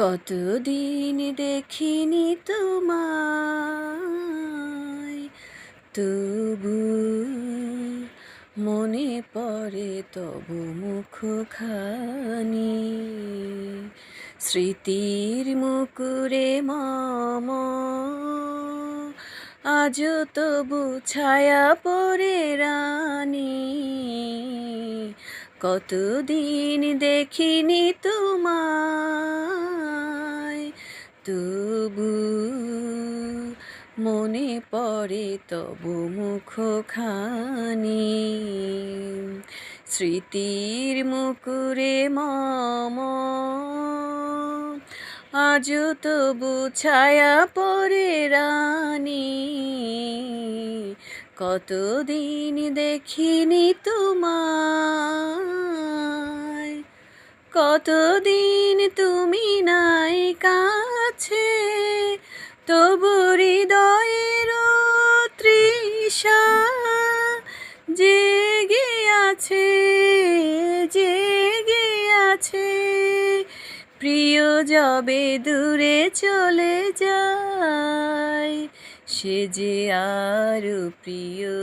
কতদিন দেখিনি তোমায়, তবু মনে পড়ে তবু মুখখানি। স্মৃতির মুকুরে মম, আজও তবু ছায়া পরে রানী। কতদিন দেখিনি তোমায় তবু মনে পড়ে তবু মুখখানি। স্মৃতির মুকুরে মম আজ তবু ছায়া পরে রানী। কতদিন দেখিনি তোমায়, কতদিন তুমি নাই কাছে তবু হৃদয়ের তৃষা জেগে আছে জেগে আছে। প্রিয় যবে দূরে চলে যায়, সে যে আরও প্রিয়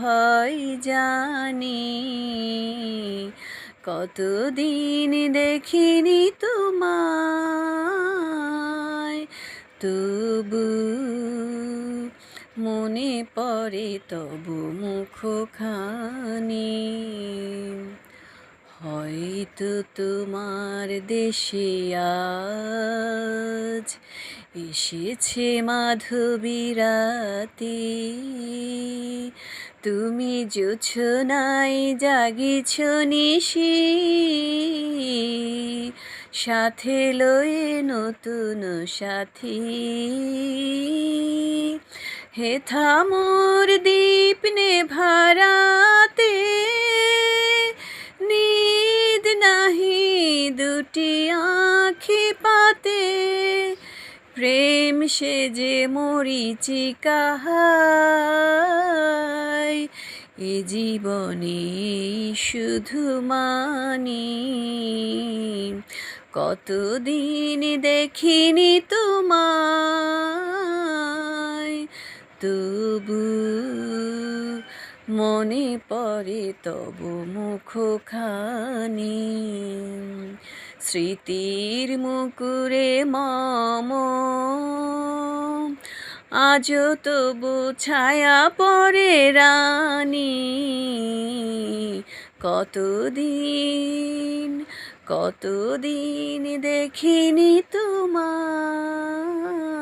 হয় জানি। কতদিন দেখিনি তোমায় তবু মনে পড়ে তবু মুখখানি। হয়তো তোমার দেশে আজ এসেছে মাধবীরাতে তুমি নাই জাগিছ নিশি। সাথে লয়ে নতুন সাথী। হে থামোর দীপ নে ভারাতে নিদ নাহি দুটি আঁখি পাতে। প্রেম সে যে মরিচিকা হায় এ জীবনে শুধু মানি। কতদিন দেখিনি তোমায়, তবু মনে পড়ে তবু মুখখানি। স্মৃতির মুকুরে মম, আজও তবু ছায়া পরে রানী। কতদিন কতদিন দেখিনি তোমার